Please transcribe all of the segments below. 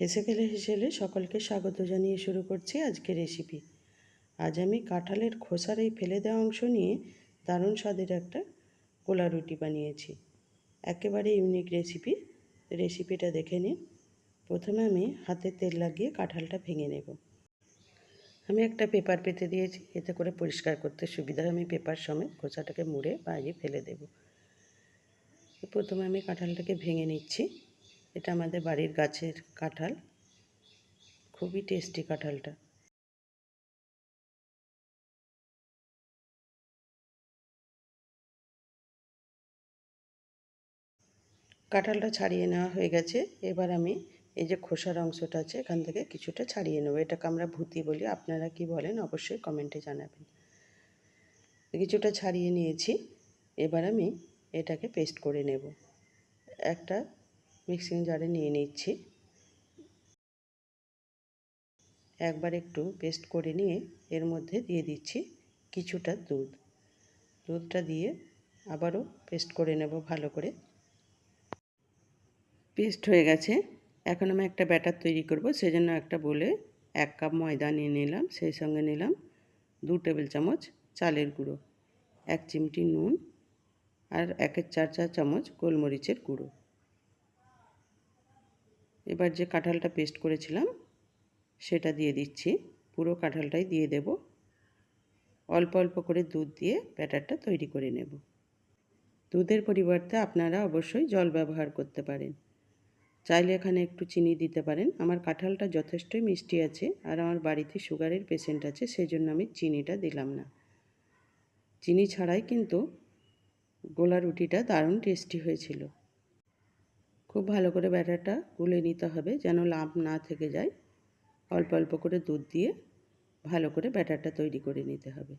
হেসে খেলে হেসেলে সকলকে স্বাগত জানিয়ে শুরু করছি আজকের রেসিপি আজ আমি কাঁঠালের খোসার এই ফেলে দেওয়া অংশ নিয়ে দারুণ স্বাদের একটা কোলা রুটি বানিয়েছি। একেবারে ইউনিক রেসিপি রেসিপিটা দেখে নিন। প্রথমে আমি হাতে তেল লাগিয়ে কাঁঠালটা ভেঙে নেব। আমি একটা পেপার পেতে দিয়েছি। এতে করে পরিষ্কার করতে সুবিধা আমি পেপার সমেত খোসাটাকে মুড়ে বাইরে ফেলে দেব। প্রথমে আমি কাঁঠালটাকে ভেঙে নিচ্ছি। এটা আমাদের বাড়ির গাছের কাঁঠাল। খুবই টেস্টি কাঁঠালটা। কাঁঠালটা ছাড়িয়ে নেওয়া হয়ে গেছে। এবার আমি এই যে খোসার অংশটা আছে, এখান থেকে কিছুটা ছাড়িয়ে নেব। এটাকে আমরা ভুতি বলি। আপনারা কি বলেন অবশ্যই কমেন্টে জানাবেন। কিছুটা ছাড়িয়ে নিয়েছি। এবার আমি এটাকে পেস্ট করে নেব। একটা মিক্সিং জারে নিয়ে নিচ্ছি। একবার একটু পেস্ট করে নিয়ে এর মধ্যে দিয়ে দিচ্ছি কিছুটা দুধ। দুধটা দিয়ে আবারও পেস্ট করে নেব ভালো করে। পেস্ট হয়ে গেছে। এখন আমি একটা ব্যাটার তৈরি করব, সেজন্য একটা বলে এক কাপ ময়দা নিয়ে নিলাম, সেই সঙ্গে নিলাম দু টেবিল চামচ চালের গুঁড়ো, এক চিমটি নুন আর একের চার চা চামচ গোলমরিচের গুঁড়ো। এবার যে কাঁঠালটা পেস্ট করেছিলাম, সেটা দিয়ে দিচ্ছি। পুরো কাঁঠালটাই দিয়ে দেব। অল্প অল্প করে দুধ দিয়ে ব্যাটারটা তৈরি করে নেব। দুধের পরিবর্তে আপনারা অবশ্যই জল ব্যবহার করতে পারেন। চাইলে এখানে একটু চিনি দিতে পারেন। আমার কাঁঠালটা যথেষ্টই মিষ্টি আছে আর আমার বাড়িতে সুগারের পেশেন্ট আছে সেই জন্য আমি চিনিটা দিলাম না। চিনি ছাড়াই কিন্তু গোলা রুটিটা দারুণ টেস্টি হয়েছিল। খুব ভালো করে ব্যাটারটা গুলে নিতে হবে যেন লাভ না থেকে যায়। অল্প অল্প করে দুধ দিয়ে ভালো করে ব্যাটারটা তৈরি করে নিতে হবে।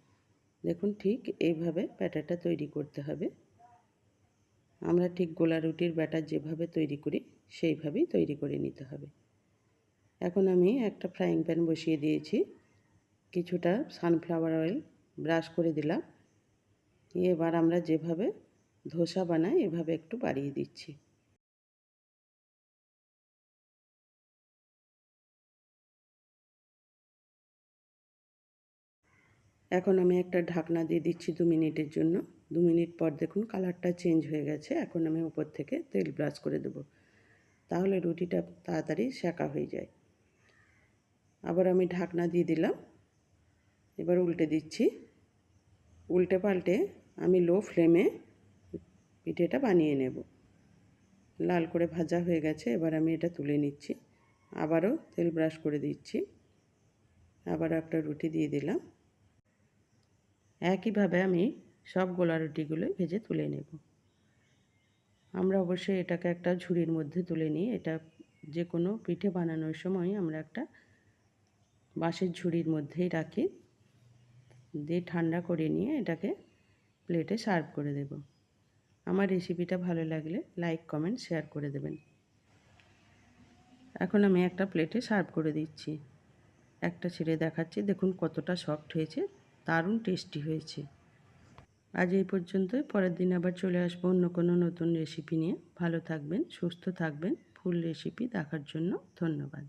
দেখুন ঠিক এইভাবে ব্যাটারটা তৈরি করতে হবে। আমরা ঠিক গোলা রুটির ব্যাটার যেভাবে তৈরি করি, সেইভাবেই তৈরি করে নিতে হবে। এখন আমি একটা ফ্রাইং প্যান বসিয়ে দিয়েছি। কিছুটা সানফ্লাওয়ার অয়েল ব্রাশ করে দিলাম। এবার আমরা যেভাবে ধোসা বানাই, এভাবে একটু বাড়িয়ে দিচ্ছি। এখন আমি একটা ঢাকনা দিয়ে দিচ্ছি দু মিনিটের জন্য। দু মিনিট পর দেখুন কালারটা চেঞ্জ হয়ে গেছে। এখন আমি উপর থেকে তেল ব্রাশ করে দেব। তাহলে রুটিটা তাড়াতাড়ি সেঁকা হয়ে যায়। আবার আমি ঢাকনা দিয়ে দিলাম। এবার উল্টে দিচ্ছি। উল্টে পাল্টে আমি লো ফ্লেমে পিঠেটা বানিয়ে নেব। লাল করে ভাজা হয়ে গেছে। এবার আমি এটা তুলে নিচ্ছি। আবারও তেল ব্রাশ করে দিচ্ছি। আবার একটা রুটি দিয়ে দিলাম। একইভাবে আমি সব গোলা রুটিগুলো ভেজে তুলে নেব। আমরা অবশ্যই এটাকে একটা ঝুড়ির মধ্যে তুলে নিই। এটা যে কোনো পিঠে বানানোর সময় আমরা একটা বাঁশের ঝুড়ির মধ্যেই রাখি। দিয়ে ঠান্ডা করে নিয়ে এটাকে প্লেটে সার্ভ করে দেব। আমার রেসিপিটা ভালো লাগলে লাইক, কমেন্ট, শেয়ার করে দেবেন। এখন আমি একটা প্লেটে সার্ভ করে দিচ্ছি। একটা ছেড়ে দেখাচ্ছি। দেখুন কতটা সফট হয়েছে। দারুণ টেস্টি হয়েছে। আজ এই পর্যন্তই, পরের দিন আবার চলে আসব অন্য কোনো নতুন রেসিপি নিয়ে। ভালো থাকবেন, সুস্থ থাকবেন, ফুল রেসিপি দেখার জন্য ধন্যবাদ।